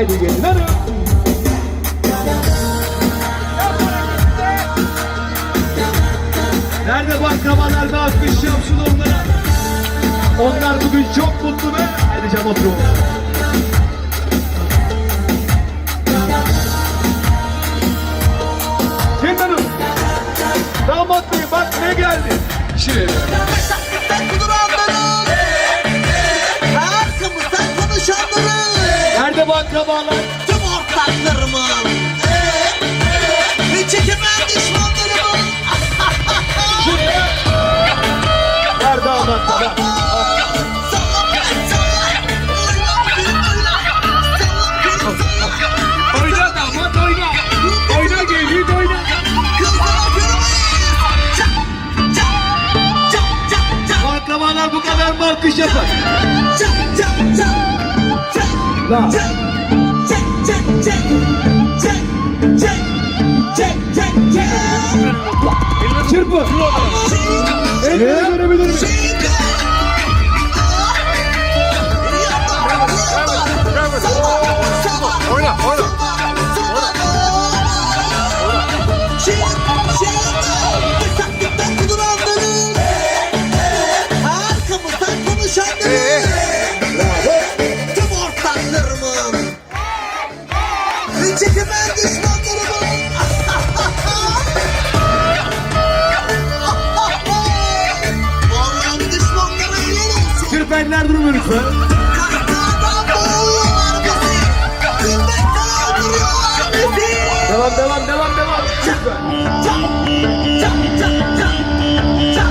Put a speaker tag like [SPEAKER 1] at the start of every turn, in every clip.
[SPEAKER 1] Haydi gelin hanım. Nerede baklavalar bir alkış yapsın onlara. Onlar bugün çok mutlu be. Haydi cam oturun. Gelin hanım. Damat bey bak ne geldi. Şuraya.
[SPEAKER 2] Duranların
[SPEAKER 1] Nerede baklavalar?
[SPEAKER 2] Tüm ortaklarımın Ve çekemeyen düşmanlarımın
[SPEAKER 1] Şuraya. Ver damat da ver. Baklavalar bu kadar mı alkış yapar?
[SPEAKER 2] Çak Çak
[SPEAKER 1] La. Çırpı. Elleri
[SPEAKER 2] Çekemeyen düşmanlarımın Vallahi düşmanlara olsun
[SPEAKER 1] Çırpenler durmuyor lütfen.
[SPEAKER 2] Kahkahadan boğuyorlar bizi Gülmekten öldürüyorlar bizi
[SPEAKER 1] Devam devam devam devam. Lütfen.
[SPEAKER 2] Çak çak çak çak.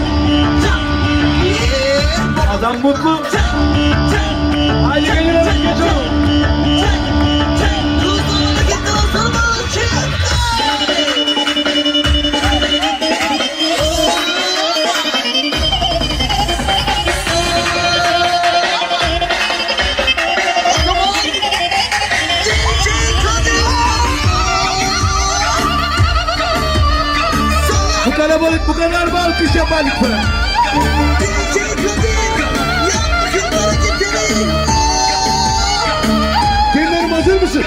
[SPEAKER 1] Adam mutlu. Kalabalık bu kadar mı alkış yapar lütfen? Hanım hazır mısın?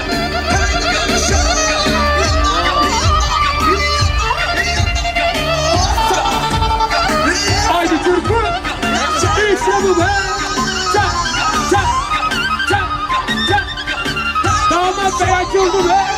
[SPEAKER 1] Bu be. Çak çak çak çak. Damat bey açıldı be.